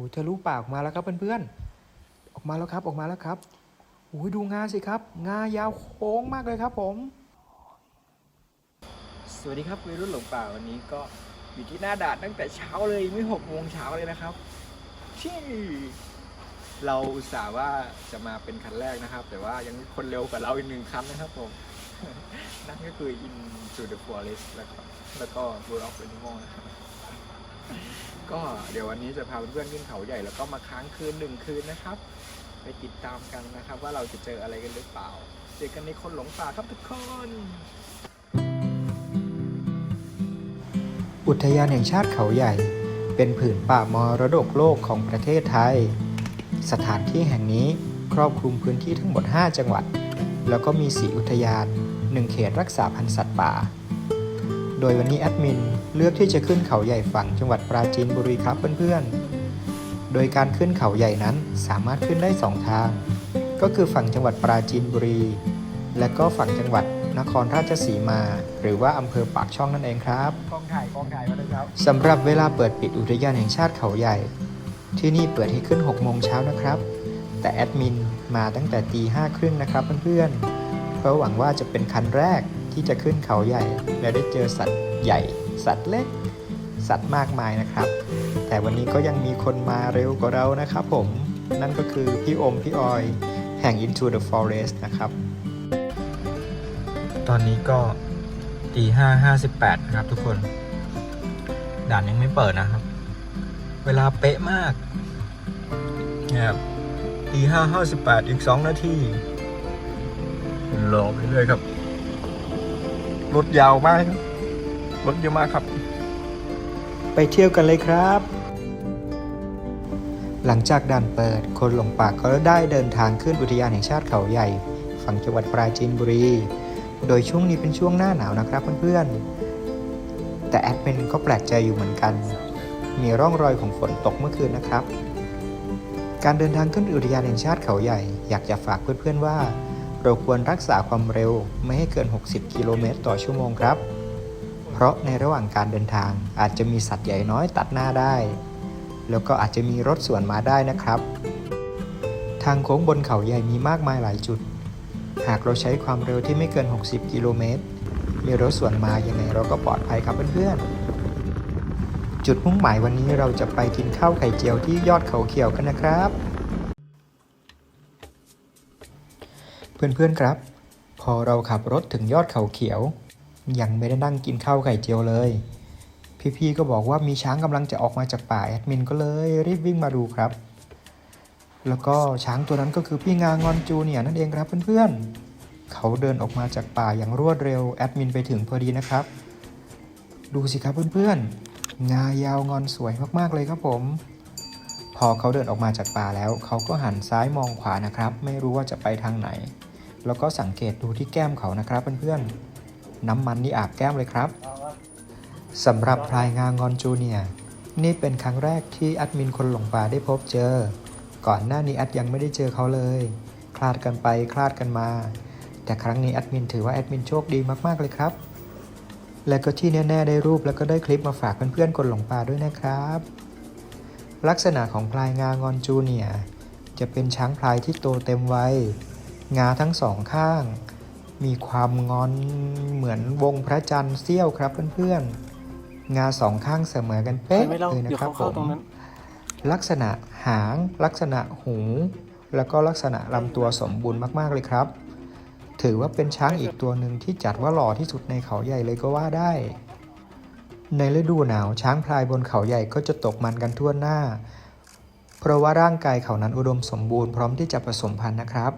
อ้ยทะลุปากออกมาแล้วครับเพื่อนๆ ออกมาแล้วครับออกมาแล้วครับโอ้ยดูงาสิครับงายาวโค้งมากเลยครับผม สวัสดีครับวัยรุ่นหลงป่าวันนี้ก็อยู่ที่หน้าด่านตั้งแต่เช้าเลยไม่หกโมงเช้าเลยนะครับชี่เราอุตส่าห์ว่าจะมาเป็นคันแรกนะครับ แต่ว่ายังมีคนเร็วกว่าเราอีกหนึ่งคันนะครับผมนั่นก็คือ Into the Forest แล้วก็แล้วก็ World of Animal นะครับ ก็เดี๋ยววันนี้จะพาเพื่อนๆขึ้นเขาใหญ่แล้วก็มาค้างคืนหนึ่งคืนนะครับ ไปติดตามกันนะครับ ว่าเราจะเจออะไรกันหรือเปล่า เจอกันในคนหลงป่าครับทุกคน อุทยานแห่งชาติเขาใหญ่ เป็นผืนป่ามรดกโลกของประเทศไทย สถานที่แห่งนี้ครอบคลุมพื้นที่ทั้งหมด 5 จังหวัด แล้วก็มี4อุทยาน 1 เขตรักษาพันธุ์สัตว์ป่า โดยวันนี้แอดมิน เลือกที่จะขึ้นเขาใหญ่ฝั่งจังหวัดปราจีนบุรีครับเพื่อนๆ โดยการขึ้นเขาใหญ่นั้นสามารถขึ้นได้ 2 ทาง ก็คือฝั่งจังหวัดปราจีนบุรี และก็ฝั่งจังหวัดนครราชสีมา หรือว่าอำเภอปากช่องนั่นเองครับกองถ่ายกองถ่ายมาเลยครับสำหรับเวลาเปิดปิดอุทยานแห่งชาติเขาใหญ่ ที่นี่เปิดให้ขึ้น 6 โมงเช้านะครับ แต่แอดมินมาตั้งแต่ตีห้าครึ่งนะครับเพื่อนๆเพราะหวังว่าจะเป็นคันแรกที่จะขึ้นเขาใหญ่ และได้เจอสัตว์ใหญ่ สัตว์เล็ก สัตว์มากมายนะครับ แต่วันนี้ก็ยังมีคนมาเร็วกว่าเรานะครับผม นั่นก็คือพี่อมพี่ออยแห่ง Into the Forest นะครับ ตอนนี้ก็ตีห้าห้าสิบแปดนะครับทุกคน ด่านยังไม่เปิดนะครับ เวลาเป๊ะมากเนี่ยครับตีห้าห้าสิบแปดอีกสองนาทีรอไปเรื่อยครับ รถยาวมากครับ รถเยอะมากครับ ไปเที่ยวกันเลยครับ หลังจากด่านเปิด คนหลงป่าก็ได้เดินทางขึ้นอุทยานแห่งชาติเขาใหญ่ ฝั่งจังหวัดปราจีนบุรี โดยช่วงนี้เป็นช่วงหน้าหนาวนะครับเพื่อนๆ แต่แอดมินก็แปลกใจอยู่เหมือนกัน มีร่องรอยของฝนตกเมื่อคืนนะครับ การเดินทางขึ้นอุทยานแห่งชาติเขาใหญ่ อยากจะฝากเพื่อนๆว่าเราควรรักษาความเร็วไม่ให้เกิน 60 กิโลเมตรต่อชั่วโมงครับ เพราะในระหว่างการเดินทางอาจจะมีสัตว์ใหญ่น้อยตัดหน้าได้ แล้วก็อาจจะมีรถสวนมาได้นะครับ ทางโค้งบนเขาใหญ่มีมากมายหลายจุด หากเราใช้ความเร็วที่ไม่เกิน 60 กิโลเมตร มีรถสวนมายังไงเราก็ปลอดภัยครับเพื่อนๆ จุดมุ่งหมายวันนี้เราจะไปกินข้าวไข่เจียวที่ยอดเขาเขียวกันนะครับ เพื่อนๆครับ พอเราขับรถถึงยอดเขาเขียว ยังไม่ได้นั่งกินข้าวไข่เจียวเลย พี่ๆก็บอกว่ามีช้างกำลังจะออกมาจากป่าแอดมินก็เลยรีบวิ่งมาดูครับ แล้วก็ช้างตัวนั้นก็คือพี่งางอนจูเนี่ยนั่นเองครับเพื่อนๆ เขาเดินออกมาจากป่าอย่างรวดเร็วแอดมินไปถึงพอดีนะครับ ดูสิครับเพื่อนๆ งายาวงอนสวยมากๆเลยครับผม พอเขาเดินออกมาจากป่าแล้ว เขาก็หันซ้ายมองขวานะครับ ไม่รู้ว่าจะไปทางไหน แล้วก็สังเกตดูที่แก้มเขานะครับเพื่อนๆ น้ำมันนี่อาบแก้มเลยครับสำหรับพลายงางอนจูเนียนี่เป็นครั้งแรกที่แอดมินคนหลงป่าได้พบเจอ ก่อนหน้านี้แอดยังไม่ได้เจอเขาเลย คลาดกันไปคลาดกันมา แต่ครั้งนี้แอดมินถือว่าแอดมินโชคดีมากๆเลยครับ และก็ที่แน่ๆได้รูปแล้วก็ได้คลิปมาฝากเพื่อนๆคนหลงป่าด้วยนะครับ ลักษณะของพลายงางอนจูเนียจะเป็นช้างพลายที่โตเต็มวัยงาทั้งสองข้าง มีความงอนเหมือนวงพระจันทร์เสี้ยวครับเพื่อนๆ งาสองข้างเสมอกันเป๊ะไม่เล่าเลยนะเดี๋ยวครับเขาผเข้ามตรงนั้นลักษณะหาง ลักษณะหู แล้วก็ลักษณะลำตัวสมบูรณ์มากๆเลยครับ ถือว่าเป็นช้างอีกตัวหนึ่งที่จัดว่าหล่อที่สุดในเขาใหญ่เลยก็ว่าได้ ในฤดูหนาวช้างพลายบนเขาใหญ่ก็จะตกมันกันทั่วหน้า เพราะว่าร่างกายเขานั้นอุดมสมบูรณ์พร้อมที่จะผสมพันธุ์นะครับ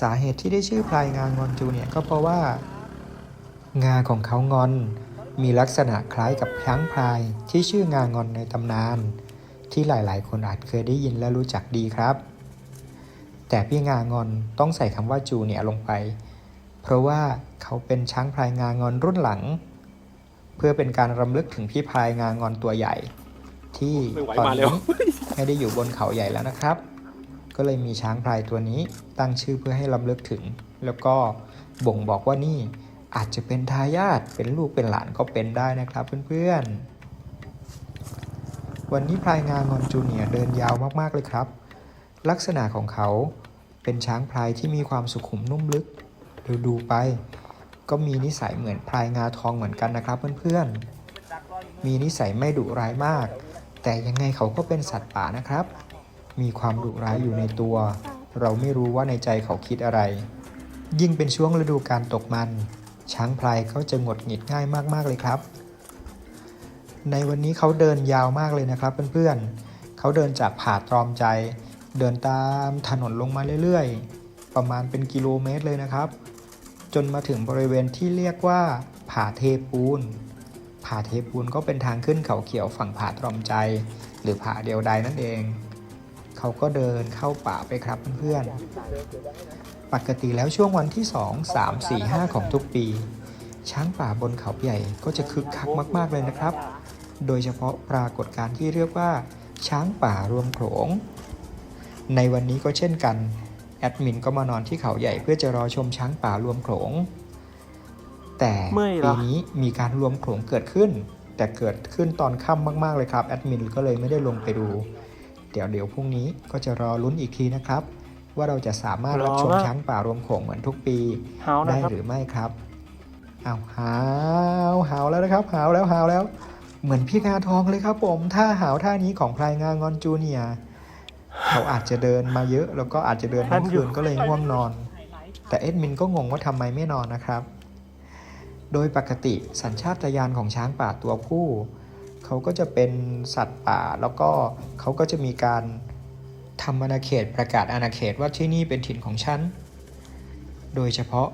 สาเหตุที่ได้ชื่อพลายงางอนจูเนี่ยก็เพราะว่า งาของเขางอน มีลักษณะคล้ายกับช้างพลายที่ชื่องางอนในตำนาน ที่หลายๆ คนอาจเคยได้ยินและรู้จักดีครับ แต่พี่งางอนต้องใส่คำว่าจูเนี่ยลงไป เพราะว่าเขาเป็นช้างพลายงางอนรุ่นหลัง เพื่อเป็นการรำลึกถึงพี่พลายงางอนตัวใหญ่ ที่ไม่ไหวตอนมาเร็วนี้ไม่ได้อยู่บนเขาใหญ่แล้วนะครับ ก็เลยมีช้างพลายตัวนี้ตั้งชื่อเพื่อให้รำลึกถึง แล้วก็บ่งบอกว่านี่อาจจะเป็นทายาทเป็นลูกเป็นหลานก็เป็นได้นะครับเพื่อนๆ วันนี้พลายงางอนจูเนียเดินยาวมากๆเลยครับ ลักษณะของเขาเป็นช้างพลายที่มีความสุขุมนุ่มลึกดูดูไป ก็มีนิสัยเหมือนพลายงาทองเหมือนกันนะครับเพื่อนๆ มีนิสัยไม่ดุร้ายมาก แต่ยังไงเขาก็เป็นสัตว์ป่านะครับ มีความดุร้ายอยู่ในตัว เราไม่รู้ว่าในใจเขาคิดอะไร ยิ่งเป็นช่วงฤดูการตกมัน ช้างพลายเขาจะหงดหงิดง่ายมากๆเลยครับ ในวันนี้เขาเดินยาวมากเลยนะครับเพื่อนๆเขาเดินจากผาตรอมใจ เดินตามถนนลงมาเรื่อยๆ ประมาณเป็นกิโลเมตรเลยนะครับ จนมาถึงบริเวณที่เรียกว่าผาเทปูนผาเทปูนก็เป็นทางขึ้นเขาเขียวฝั่งผาตรอมใจ หรือผาเดียวใดนั่นเอง เขาก็เดินเข้าป่าไปครับเพื่อนๆ ปกติแล้วช่วงวันที่ 2 3 4 5 ของทุกปี ช้างป่าบนเขาใหญ่ก็จะคึกคักมาก ๆเลยนะครับ โดยเฉพาะปรากฏการณ์ที่เรียกว่า ช้างป่ารวมโขลง ในวันนี้ก็เช่นกัน แอดมินก็มานอนที่เขาใหญ่เพื่อจะรอชมช้างป่ารวมโขลง แต่เมื่อยเหรปีอนี้มีการรวมโขลงเกิดขึ้นแต่เกิดขึ้นตอนค่ำมาก ๆ เลยครับ แอดมินก็เลยไม่ได้ลงไปดู เดี๋ยวเดี๋ยวพรุ่งนี้ก็จะรอลุ้นอีกทีนะครับ ว่าเราจะสามารถรับชมช้างป่ารวมโขลงเหมือนทุกปีเฮานะได้ครับหรือไม่ครับเอาหาวหาวแล้วนะครับหาวแล้วหาวแล้ว เหมือนพี่งาทองเลยครับ ผมถ้าหาวท่านี้ของพลายงางอนจูเนียร์เขาอาจจะเดินมาเยอะ แล้วก็อาจจะเดินทั้งคืนก็เลยง่วงนอน แต่เอ็ดมินก็งงว่าทำไมไม่นอนนะครับ โดยปกติสัญชาตญาณของช้างป่าตัวผู้ เขาก็จะเป็นสัตว์ป่า แล้วก็เขาก็จะมีการทำอาณาเขตประกาศอาณาเขตว่าที่นี่เป็นถิ่นของฉัน โดยเฉพาะ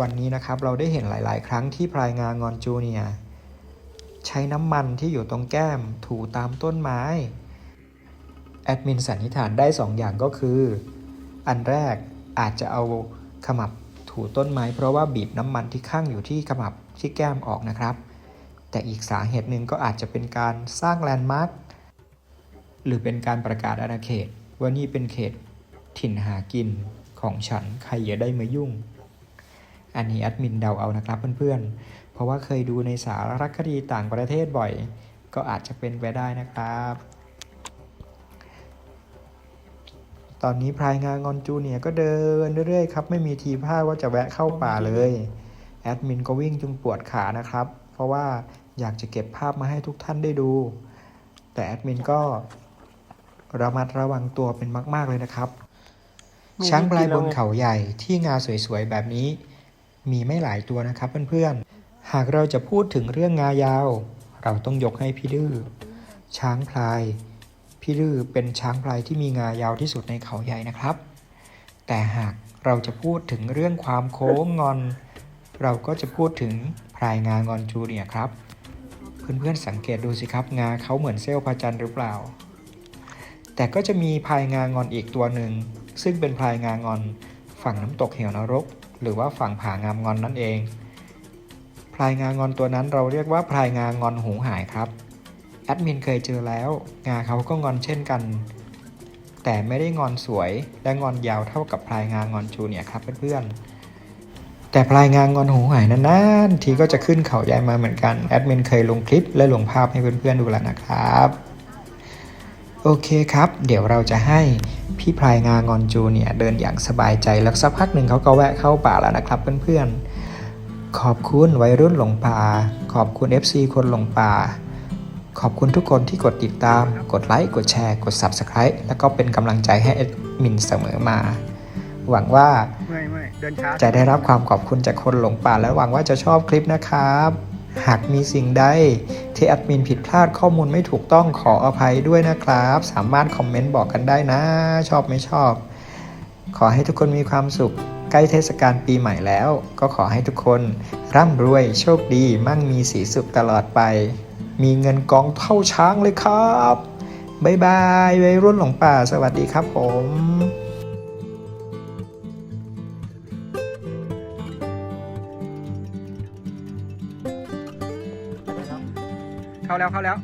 วันนี้นะครับเราได้เห็นหลาย ๆ ครั้งที่พลายงางอนจูเนียใช้น้ำมันที่อยู่ตรงแก้มถูตามต้นไม้ แอดมินสันนิษฐานได้2อย่างก็คือ อันแรกอาจจะเอาขมับถูต้นไม้เพราะว่าบีบน้ำมันที่ข้างอยู่ที่ขมับที่แก้มออกนะครับ แต่อีกสาเหตุหนึ่งก็อาจจะเป็นการสร้างแลนด์มาร์คหรือเป็นการประกาศอาณาเขต ว่านี่เป็นเขตถิ่นหากินของฉันใครอย่าได้มายุ่ง อันนี้แอดมินเดาเอานะครับเพื่อนๆ เพราะว่าเคยดูในสารคดีต่างประเทศบ่อย ก็อาจจะเป็นไปได้นะครับ ตอนนี้พลายงางอนจูเนียก็เดินเรื่อยๆครับ ไม่มีทีท่าว่าจะแวะเข้าป่าเลย แอดมินก็วิ่งจนปวดขานะครับ เพราะว่าอยากจะเก็บภาพมาให้ทุกท่านได้ดู แต่แอดมินก็ระมัดระวังตัวเป็นมาก ๆ เลยนะครับมีช้างพลายวิธีบแล้วนไงเขาใหญ่ที่งาสวย ๆ แบบนี้ มีไม่หลายตัวนะครับเพื่อนๆ หากเราจะพูดถึงเรื่องงายาว เราต้องยกให้พี่ดื้อ ช้างพลาย พี่ดื้อเป็นช้างพลายที่มีงายาวที่สุดในเขาใหญ่นะครับ แต่หากเราจะพูดถึงเรื่องความโค้งงอน เราก็จะพูดถึง พลายงางอนจูเนียครับ เพื่อนๆสังเกตดูสิครับงาเขาเหมือนเซลล์พระจันทร์หรือเปล่า แต่ก็จะมีพลายงางอนอีกตัวหนึ่ง ซึ่งเป็นพลายงางอนฝั่งน้ำตกเหวนรก หรือว่าฝั่งผางามงอนนั่นเองพลายงางอนตัวนั้นเราเรียกว่าพลายงางอนหูหายครับแอดมินเคยเจอแล้ว งาเขาก็งอนเช่นกัน แต่ไม่ได้งอนสวยและงอนยาวเท่ากับพลายงางอนจูเนียครับเพื่อนๆ แต่พลายงางอนหูหายนานๆทีก็จะขึ้นเขาใหญ่มาเหมือนกัน แอดมินเคยลงคลิปและลงภาพให้เพื่อนๆดูแล้วนะครับ โอเคครับ เดี๋ยวเราจะให้พี่พลายงางอนจูเนี่ยเดินอย่างสบายใจแล้วสักพักหนึ่งเขาก็แวะเข้าป่าแล้วนะครับเพื่อนๆ ขอบคุณวัยรุ่นหลงป่า ขอบคุณ FC คนหลงป่า ขอบคุณทุกคนที่กดติดตาม กดไลค์ กดแชร์ กด Subscribe แล้วก็เป็นกำลังใจให้แอดมินเสมอมา หวังว่าไม่ไม่เดินช้าจะได้รับความขอบคุณจากคนหลงป่า และหวังว่าจะชอบคลิปนะครับ หากมีสิ่งใดที่แอดมินผิดพลาดข้อมูลไม่ถูกต้องขออภัยด้วยนะครับ สามารถคอมเมนต์บอกกันได้นะ ชอบไม่ชอบ ขอให้ทุกคนมีความสุขใกล้เทศกาลปีใหม่แล้ว ก็ขอให้ทุกคนร่ำรวยโชคดีมั่งมีสีสุขตลอดไป มีเงินกองเท่าช้างเลยครับ บ๊ายบายวัยรุ่นหลงป่าสวัสดีครับผม 漂亮漂亮